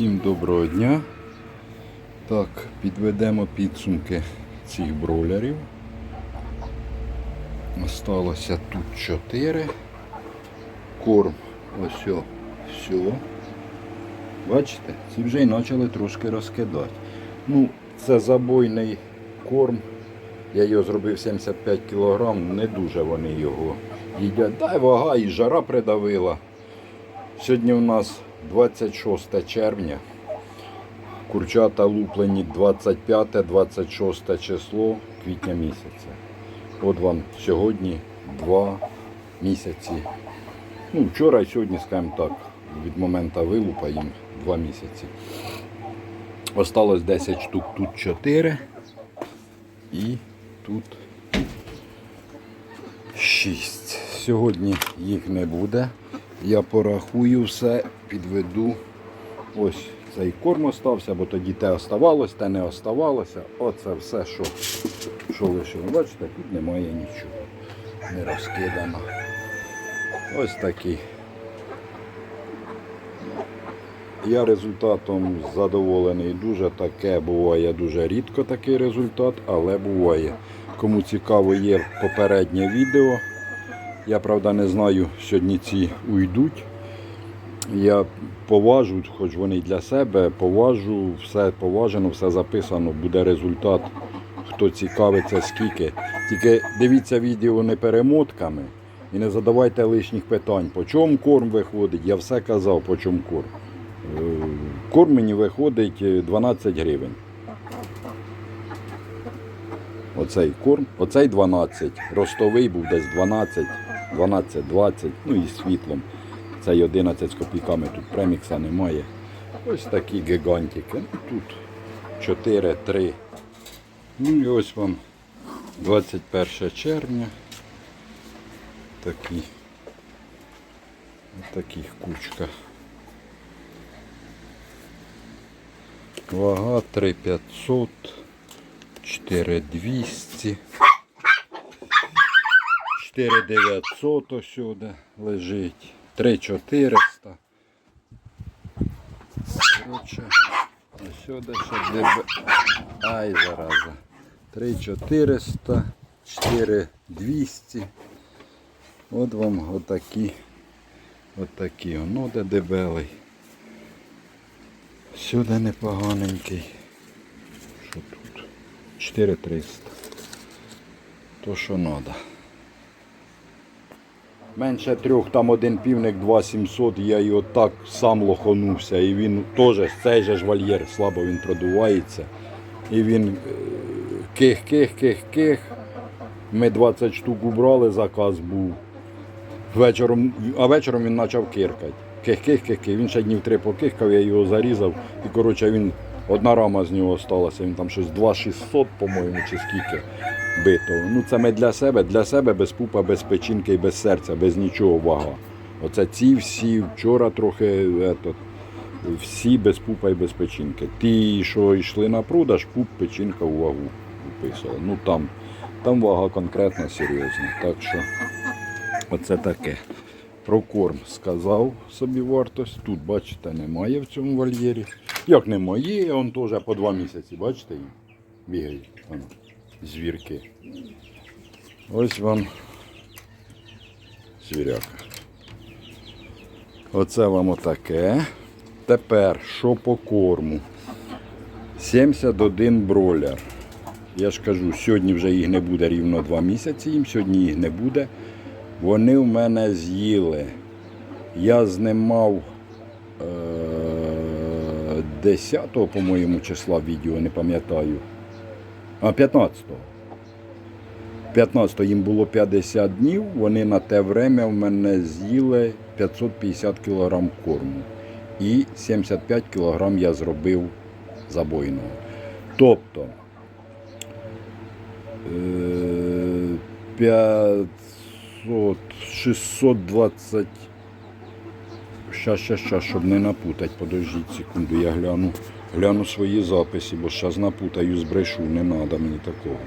Всім доброго дня. Так, підведемо підсумки цих бройлерів. Осталося тут 4. Корм ось все. Бачите, ці вже й почали трошки розкидати. Ну, це забойний корм. Я його зробив 75 кг, не дуже вони його їдять. Дай вага і жара придавила. Сьогодні у нас 26 червня. Курчата луплені 25-26 число квітня місяця. От вам сьогодні два місяці. Ну, вчора і сьогодні, скажімо так, від моменту вилупа їм два місяці. Осталось 10 штук, тут 4 і тут 6. Сьогодні їх не буде. Я порахую все, підведу. Ось цей корм остався, бо тоді те оставалось, те не оставалося. Оце все, що, що лишило. Бачите, тут немає нічого. Не розкидано. Ось такий. Я результатом задоволений дуже таке буває дуже рідко такий результат, але буває. Кому цікаво є попереднє відео. Я правда не знаю, сьогодні ці уйдуть. Я поважу, хоч вони для себе, поважу, все поважено, все записано, буде результат. Хто цікавиться, скільки. Тільки дивіться відео не перемотками і не задавайте лишніх питань. По чому корм виходить? Я все казав, по чому корм. Е, Корм мені виходить е, 12 гривень. Оцей корм, оцей 12. Ростовий був десь 12, 12, 20, ну і світлом. Цей 11 з копійками, тут премікса немає. Ось такі гігантики. Ну, тут 4, 3. Ну і ось вам 21 червня. Такі. Таких кучка. Вага 3500, 4200, 4900 ось сюди лежить, 3400. Коротше, ось сюди ще деб... Ай, зараза. 3400, 4200. От вам отакі, отакі, ну де дебелий. Сюди непоганенький. Що тут? 4300. То що треба. Менше трьох, там один півник 2700, я його так сам лоханувся. І він теж цей же ж вольєр, слабо він продувається. І він е, ких, ких, ких, ких. Ми 20 штук убрали, заказ був. Вечором, а вечором він почав киркати. Ких-ких-ких-ких. Він ще днів три покихкав, я його зарізав. І коротше він одна рама з нього сталася. Він там щось 2600, по-моєму, чи скільки битого. Ну це ми для себе, для себе без пупа, без печінки і без серця, без нічого вага. Оце ці всі вчора трохи етот, всі без пупа і без печінки. Ті, що йшли на продаж, пуп, печінка у вагу. Ну там, там вага конкретно серйозна. Так що оце таке. Про корм сказав собі вартість. Тут, бачите, немає в цьому вольєрі. Як немає, є, он теж по два місяці, бачите, бігають воно, звірки. Ось вам звіряка. Оце вам отаке. Тепер, що по корму? 71 бройлер. Я ж кажу, сьогодні вже їх не буде рівно 2 місяці, їм сьогодні їх не буде. Вони в мене з'їли. Я знімав е- 10-го, по-моєму, числа відео, не пам'ятаю. А 15-го. 15 їм було 50 днів, вони на те время в мене з'їли 550 кг корму. І 75 кг я зробив забойного. Тобто е, 500, 620. Щас, щоб не напутати, подождіть секунду, я гляну, гляну свої записи, бо зараз напутаю, збрешу, не треба мені такого.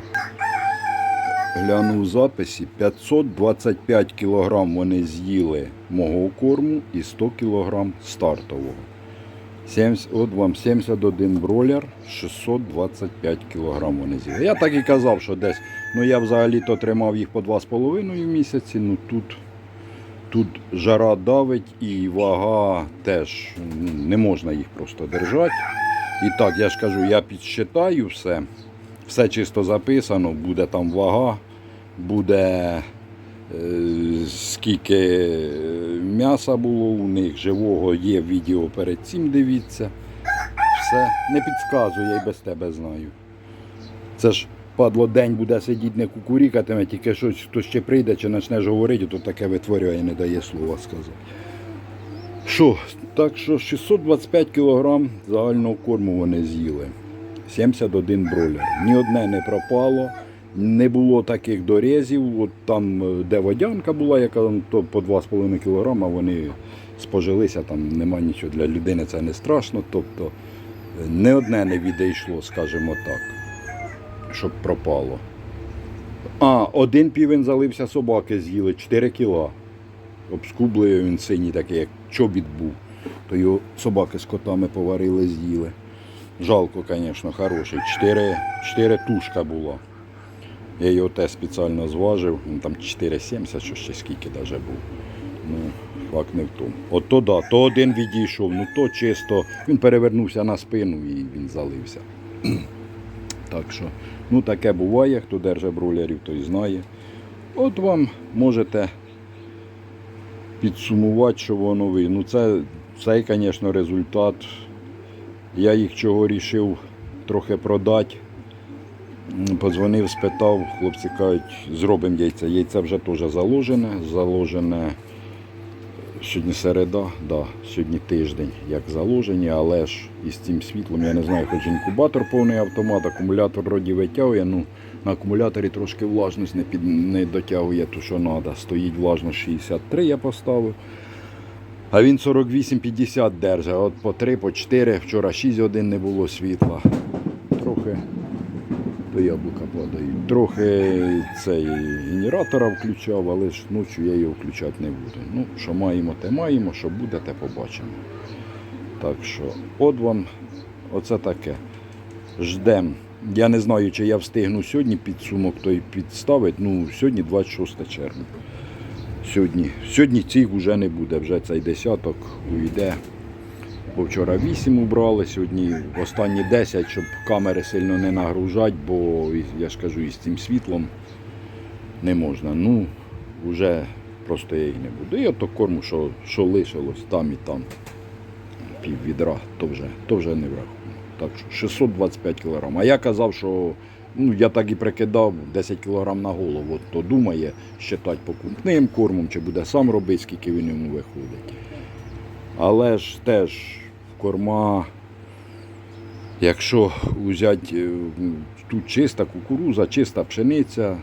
Гляну в записі, 525 кг вони з'їли мого корму і 100 кг стартового. 70, от вам 71 бройлер, 625 кг вони з'їли. Я так і казав, що десь. Ну я взагалі-то тримав їх по 2,5 в місяці, ну тут, тут жара давить і вага теж не можна їх просто держати. І так, я ж кажу, я підсчитаю все. Все чисто записано, буде там вага, буде е, скільки м'яса було у них, живого є відео перед цим, дивіться. Все, не підказую, я й без тебе знаю. Це ж падло день буде сидіти, не кукурікатиме, тільки щось хтось ще прийде чи почнеш говорити, то таке витворює, не дає слова сказати. Що, так що 625 кг загального корму вони з'їли. 71 бройлер. Ні одне не пропало, не було таких дорізів. От там, е, де водянка була, яка то по 2,5 кг, вони спожилися, там нема нічого для людини, це не страшно. Тобто е, не одне не відійшло, скажімо так, щоб пропало. А, один півень залився, собаки з'їли 4 кіла. Обскублив він синій такий, як чобіт був. То його собаки з котами поварили, з'їли. Жалко, звісно, хороший. Чотири, чотири тушка була. Я його теж спеціально зважив. Він там 4,70, що ще скільки навіть був. Ну, факт не в тому. От то да, то один відійшов, ну то чисто. Він перевернувся на спину і він залився. Так що, ну таке буває, хто держить бройлерів, той знає. От вам можете підсумувати, що воно ви. Ну це цей, звісно, результат. Я їх чого рішив трохи продати. М, Подзвонив, спитав, хлопці кажуть, зробимо яйця. Яйце вже теж заложене. Заложене сьогодні середа, да, сьогодні тиждень, як заложені, але ж із цим світлом, я не знаю, хоч інкубатор повний автомат, акумулятор вроді витягує, ну на акумуляторі трошки влажність не, під, не дотягує ту, що треба. Стоїть влажність 63 я поставив. А він 48-50 держить, от по 3, по 4, вчора 6 годин не було світла. Трохи до яблука падають. Трохи цей генератора включав, але ж ночі я його включати не буду. Ну, що маємо, те маємо, що буде, те побачимо. Так що, от вам оце таке. Ждем. Я не знаю, чи я встигну сьогодні підсумок той підставити. Ну, сьогодні 26 червня. Сьогодні, сьогодні цих вже не буде, вже цей десяток уйде. Бо вчора 8 убрали, сьогодні останні 10, щоб камери сильно не нагружати, бо я ж кажу, із цим світлом не можна. Ну, вже просто я їх не буду. І ото корму, що, що лишилось там і там. Пів відра, то вже, то вже не враховано. Так що 625 кг. А я казав, що ну, я так і прикидав 10 кг на голову. То думає, считати покупним кормом, чи буде сам робити, скільки він йому виходить. Але ж теж корма, якщо взяти е, тут чиста кукуруза, чиста пшениця, е,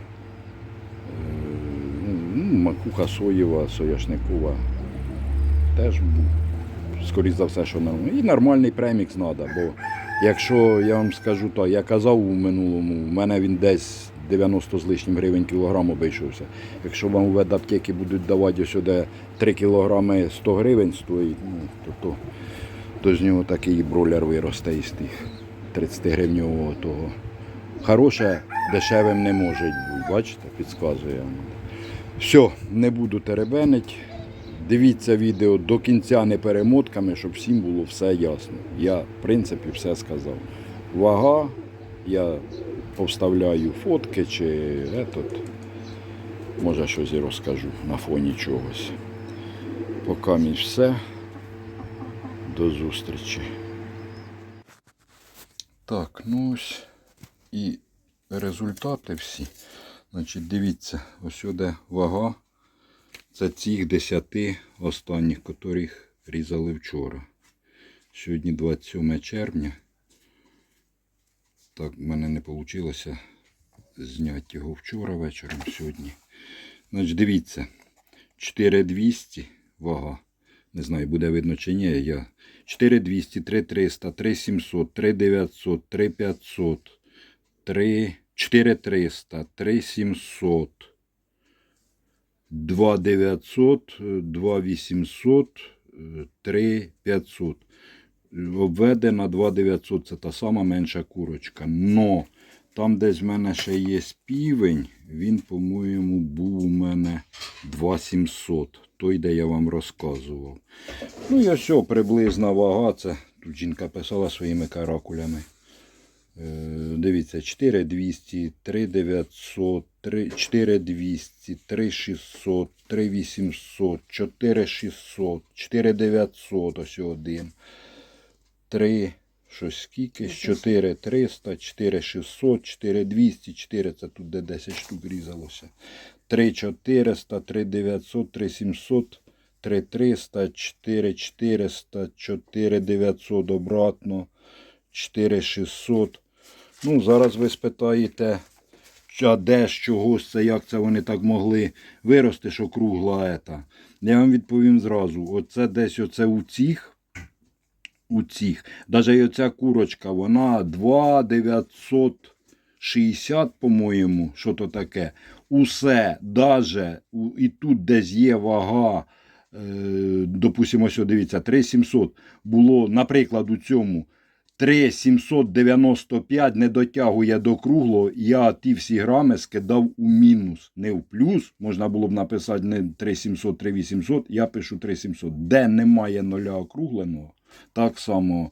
ну, макуха соєва, сояшникова, теж скоріш за все, що нормально. І нормальний премікс треба, бо якщо я вам скажу так, я казав у минулому, у мене він десь 90 з лишнім гривень кілограм обійшовся. Якщо вам в аптеки будуть давати сюди 3 кілограми 100 гривень стоїть, ну, то, то, то з нього такий бройлер виросте із тих 30 гривневого того. Хороше дешевим не може бути, бачите, підказує. Все, не буду теребенить. Дивіться відео до кінця не перемотками, щоб всім було все ясно. Я, в принципі, все сказав. Вага, я повставляю фотки чи етот. Може щось і розкажу на фоні чогось. Поки мій все. До зустрічі. Так, ну ось і результати всі. Значить, дивіться, ось сюди вага. Це цих 10 останніх, котрих різали вчора. Сьогодні 27 червня. Так, в мене не вийшло зняти його вчора вечором сьогодні. Значить, дивіться, 4200 вага. Не знаю, буде видно чи ні. Я 4200, 3300, 3700, 3900, 3500, 3, 4300, 3700. 2900, 2800, 3500. обведена 2900, це та сама менша курочка. Но там десь в мене ще є півень, він, по-моєму, був у мене 2700. Той, де я вам розказував. Ну і ось приблизна вага. Це тут жінка писала своїми каракулями. Е, Дивіться, 4200, 3900, 3 4200, 3600, 3800, 4600, 4900, ось один. 3, щось скільки, 4300, 4600, 4200, 4, це тут де 10 штук різалося. 3400, 3900, 3700, 3300, 4400, 4900 обратно. 4600. Ну, зараз ви спитаєте, а де з чогось це, як це вони так могли вирости, що кругла ета. Я вам відповім зразу. Оце десь оце у цих. У цих. Даже оця курочка, вона 2,960, по-моєму, що то таке. Усе, даже, і тут десь є вага, е, допустимо, ось, дивіться, 3700 було, наприклад, у цьому 3,795 не дотягує до круглого, я ті всі грами скидав у мінус, не в плюс. Можна було б написати не 3,700, 3,800, я пишу 3,700. Де немає нуля округленого, так само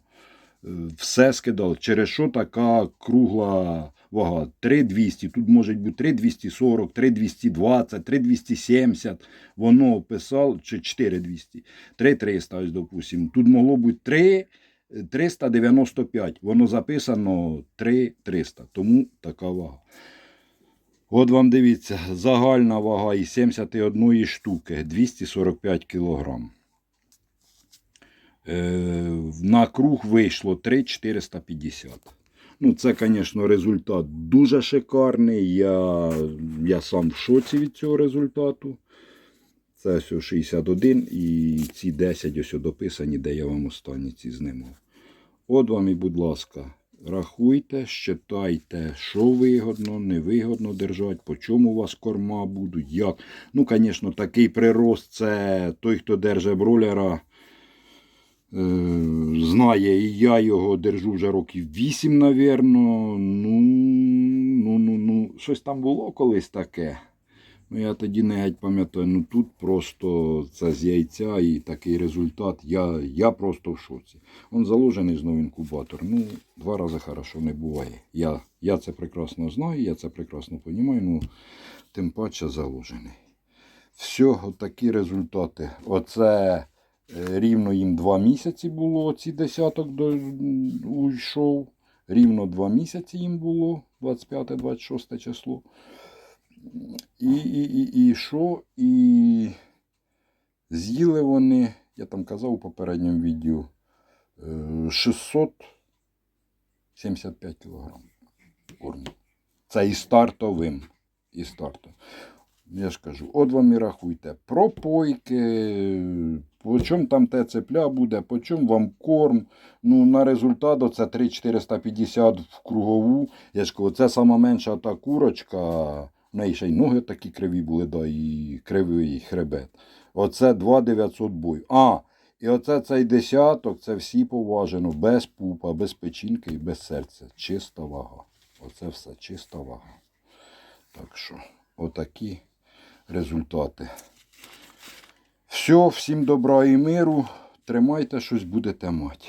е, все скидав. Через що така кругла вага? 3,200, тут може бути 3,240, 3,220, 3,270. Воно писало, чи 4,200, 3,300, ось, допустимо. Тут могло бути 3. 395. Воно записано 3300, тому така вага. От вам дивіться, загальна вага із 71 штуки 245 кг. Е, на круг вийшло 3450. Ну, це, звісно, результат дуже шикарний. Я, я сам в шоці від цього результату. Це ось 61 і ці 10 ось дописані, де я вам останні ці знімав. От вам і, будь ласка, рахуйте, считайте, що вигодно, невигодно держати, по чому у вас корма будуть, як. Ну, звісно, такий прирост це той, хто держить бройлера, е, знає, і я його держу вже років 8, навірно. Ну, ну, ну, ну, щось там було колись таке. Ну, я тоді не геть пам'ятаю, ну тут просто це з яйця і такий результат. Я, я просто в шоці. Он заложений знову інкубатор. Ну, два рази хорошо не буває. Я, я це прекрасно знаю, я це прекрасно розумію, ну тим паче заложений. Все, отакі результати. Оце е, рівно їм два місяці було, ці десяток уйшов. Рівно два місяці їм було, 25-26 число. І, і, і, і що? І з'їли вони, я там казав у попередньому відео, е, 675 кг корму. Це і стартовим. І стартовим. Я ж кажу, от вам і рахуйте. Пропойки, по чому там те цепля буде, по чому вам корм. Ну, на результат це 3,450 в кругову. Я ж кажу, це сама менша та курочка. В неї ще й ноги такі криві були, да, і кривий хребет. Оце 2,900 бою. А, і оце цей десяток, це всі поважено, без пупа, без печінки і без серця. Чиста вага. Оце все чиста вага. Так що, отакі результати. Все, всім добра і миру. Тримайте щось будете мати.